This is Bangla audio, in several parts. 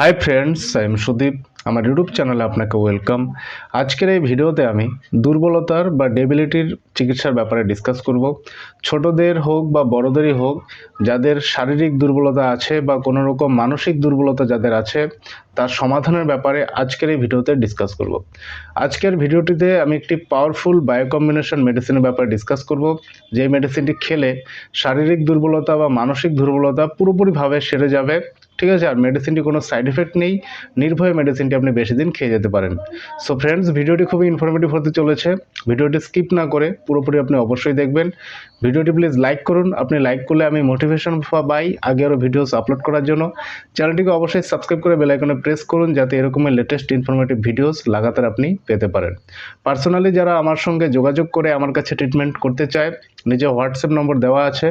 Hi friends I am Sudip আমার ইউটিউব চ্যানেলে আপনাকে ওয়েলকাম আজকের এই ভিডিওতে আমি দুর্বলতার বা ডেবিলিটির চিকিৎসার ব্যাপারে ডিসকাস করব। ছোটদের হোক বা বড়দেরই হোক, যাদের শারীরিক দুর্বলতা আছে বা কোনো রকম মানসিক দুর্বলতা যাদের আছে, তার সমাধানের ব্যাপারে আজকের এই ভিডিওতে ডিসকাস করব। আজকের ভিডিওটিতে আমি একটি পাওয়ারফুল বায়োকম্বিনেশন মেডিসিনের ব্যাপারে ডিসকাস করব। যে মেডিসিনটি খেলে শারীরিক দুর্বলতা বা মানসিক দুর্বলতা পুরোপুরিভাবে সেরে যাবে। ঠিক আছে, আর মেডিসিনটি কোনো সাইড এফেক্ট নেই। নির্ভয়ে মেডিসিনটি আপনি বেশি দিন খেয়ে যেতে পারেন। সো ফ্রেন্ডস ভিডিওটি খুবই ইনফরমেটিভ হতে চলেছে। ভিডিওটি স্কিপ না করে পুরোপুরি আপনি অবশ্যই দেখবেন। ভিডিওটি প্লিজ লাইক করুন। আপনি লাইক করলে আমি মোটিভেশন পাই আগে আরও ভিডিওস আপলোড করার জন্য। চ্যানেলটিকে অবশ্যই সাবস্ক্রাইব করে বেল আইকনে প্রেস করুন যাতে এরকমের লেটেস্ট ইনফরমেটিভ ভিডিওস লাগাতার আপনি পেতে পারেন। পার্সোনালি যারা আমার সঙ্গে যোগাযোগ করে আমার কাছে ট্রিটমেন্ট করতে চায় নিজে হোয়াটসঅ্যাপ নম্বর দেওয়া আছে।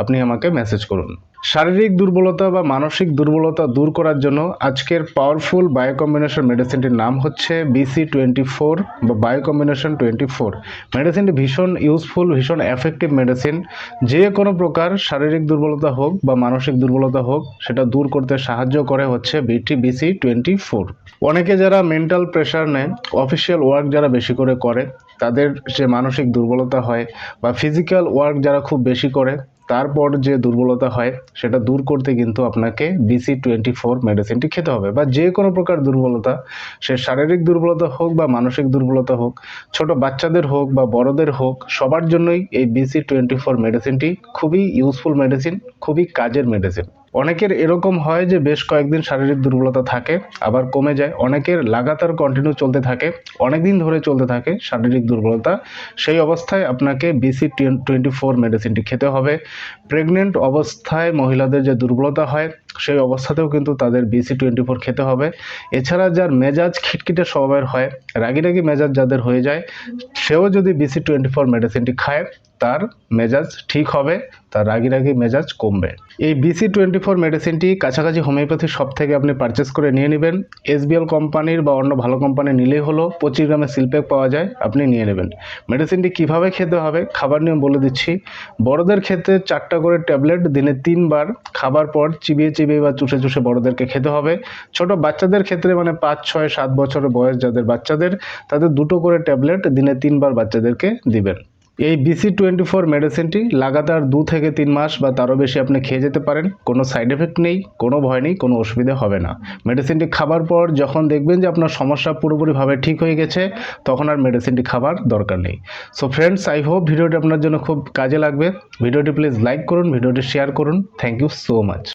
আপনি আমাকে মেসেজ করুন। শারীরিক দুর্বলতা বা মানসিক দুর্বলতা দূর করার জন্য আজকের পাওয়ারফুল বায়োকম্বিনেশন মেডিসিনটির নাম হচ্ছে বিসি টোয়েন্টি ফোর বা বায়োকম্বিনেশন টোয়েন্টি ফোর মেডিসিনটি ভীষণ ইউজফুল ভীষণ এফেক্টিভ মেডিসিন যে কোনো প্রকার শারীরিক দুর্বলতা হোক বা মানসিক দুর্বলতা হোক, সেটা দূর করতে সাহায্য করে হচ্ছে বিটি বিসি টোয়েন্টি ফোর অনেকে যারা মেন্টাল প্রেশার নেয় অফিসিয়াল ওয়ার্ক যারা বেশি করে করে, তাদের যে মানসিক দুর্বলতা হয় বা ফিজিক্যাল ওয়ার্ক যারা খুব বেশি করে তারপর যে দুর্বলতা হয়, সেটা দূর করতে কিন্তু আপনাকে বিসি টোয়েন্টি ফোর মেডিসিনটি খেতে হবে। বা যে কোনো প্রকার দুর্বলতা, সে শারীরিক দুর্বলতা হোক বা মানসিক দুর্বলতা হোক, ছোট বাচ্চাদের হোক বা বড়দের হোক, সবার জন্যই এই বিসি টোয়েন্টি ফোর মেডিসিনটি খুবই ইউজফুল মেডিসিন খুবই কাজের মেডিসিন অনেকের এরকম হয় যে বেশ কয়েকদিন শারীরিক দুর্বলতা থাকে, আবার কমে যায়। অনেকের লাগাতার কন্টিনিউ চলতে থাকে অনেক দিন ধরে চলতে থাকে শারীরিক দুর্বলতা। সেই অবস্থায় আপনাকে বিসি টোয়েন্টি ফোর মেডিসিনটি খেতে হবে। প্রেগনেন্ট অবস্থায় মহিলাদের যে দুর্বলতা হয়, সেই অবস্থাতেও কিন্তু তাদের বিসি টোয়েন্টি ফোর খেতে হবে। এছাড়া যার মেজাজ খিটখিটে স্বভাবের হয় রাগি রাগি মেজাজ যাদের হয়ে যায়, সেও যদি বিসি টোয়েন্টি ফোর মেডিসিনটি খায় তার মেজাজ ঠিক হবে, তার রাগি রাগি মেজাজ কমবে। এই বিসি টোয়েন্টি ফোর মেডিসিনটি কাছাকাছি হোমিওপ্যাথি শপ থেকে আপনি পারচেস করে নিয়ে নেবেন। এসবিএল কোম্পানির বা অন্য ভালো কোম্পানি নিলেই হলো, পঁচিশ গ্রামের সিলপ্যাক পাওয়া যায়, আপনি নিয়ে নেবেন। মেডিসিনটি কীভাবে খেতে হবে, খাবার নিয়ম বলে দিচ্ছি। বড়দের ক্ষেত্রে চারটা করে ট্যাবলেট দিনে তিনবার, খাবার পর চিবিয়ে চিবিয়ে বা চুষে চুষে বড়দেরকে খেতে হবে। ছোট বাচ্চাদের ক্ষেত্রে মানে পাঁচ, ছয়, সাত বছরের বয়স যাদের বাচ্চাদের, তাদের দুটো করে ট্যাবলেট দিনে তিনবার বাচ্চাদেরকে দিবেন। এই বিসি টোয়েন্টি ফোর মেডিসিনটি লাগাতার দু থেকে তিন মাস বা তারও বেশি আপনি খেয়ে যেতে পারেন। কোনো সাইড এফেক্ট নেই, কোনো ভয় নেই, কোনো অসুবিধা হবে না। মেডিসিনটি খাবার পর যখন দেখবেন যে আপনার সমস্যা পুরোপুরিভাবে ঠিক হয়ে গেছে, তখন আর মেডিসিনটি খাবার দরকার নেই। সো ফ্রেন্ডস আই হোপ ভিডিওটি আপনার জন্য খুব কাজে লাগবে। ভিডিওটি প্লিজ লাইক করুন ভিডিওটি শেয়ার করুন। Thank you so much